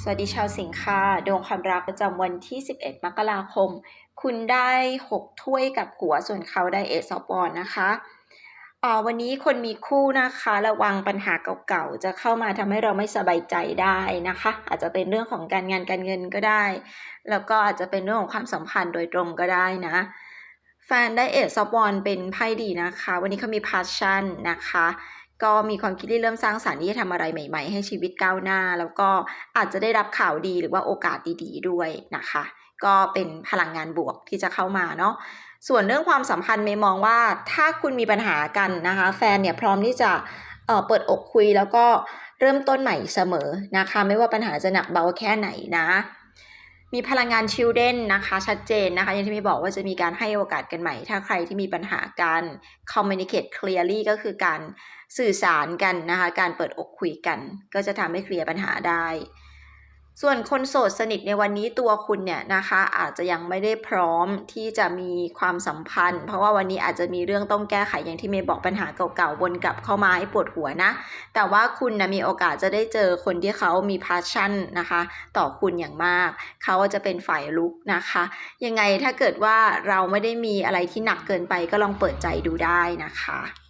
สวัสดีชาวสิงค่ะดวงความรักประจำวันที่ 11 มกราคม คุณได้ 6 ถ้วยกับหัวส่วนเขาได้เอซอปอนนะคะอ่าวันนี้คนมีคู่นะคะระวังปัญหาเก่าๆ จะเข้ามาทำให้เราไม่สบายใจได้นะคะ อาจจะเป็นเรื่องของการงานการเงินก็ได้ แล้วก็อาจจะเป็นเรื่องของความสัมพันธ์โดยตรงก็ได้นะ แฟนได้เอซอปอนเป็นไพ่ดีนะคะ วันนี้เขามีพาชั่นนะคะ ก็มีความคิดที่เริ่มสร้างสรรค์ที่จะทำอะไรใหม่ ๆ ให้ชีวิตก้าวหน้า แล้วก็อาจจะได้รับข่าวดีหรือว่าโอกาสดีๆ ด้วยนะคะ ก็เป็นพลังงานบวกที่จะเข้ามาเนาะส่วนเรื่องความสัมพันธ์เมย์มองว่าถ้าคุณมีปัญหากันนะคะ แฟนเนี่ยพร้อมที่จะเอ่อเปิดอกคุยแล้วก็เริ่มต้นใหม่เสมอนะคะ ไม่ว่าปัญหาจะหนักเบาแค่ไหนนะ มีพลังงานชิลเด้นนะคะชัดเจนนะคะอย่างที่มีบอกว่าจะมีการให้โอกาสกันใหม่ ถ้าใครที่มีปัญหาการ communicate clearly ก็คือการสื่อสารกันนะคะ การเปิดอกคุยกัน ก็จะทำให้เคลียร์ปัญหาได้ ส่วนคนโสดสนิทในวันนี้ตัวคุณเนี่ยนะคะอาจจะยังไม่ได้พร้อมที่จะมีความสัมพันธ์ เพราะว่าวันนี้อาจจะมีเรื่องต้องแก้ไขอย่างที่เมย์บอกปัญหาเก่าๆวนกลับเข้ามาให้ปวดหัวนะ แต่ว่าคุณนะมีโอกาสจะได้เจอคนที่เขามี passion นะคะ ต่อคุณอย่างมาก เขาจะเป็นฝ่ายลุกนะคะ ยังไงถ้าเกิดว่าเราไม่ได้มีอะไรที่หนักเกินไปก็ลองเปิดใจดูได้นะคะ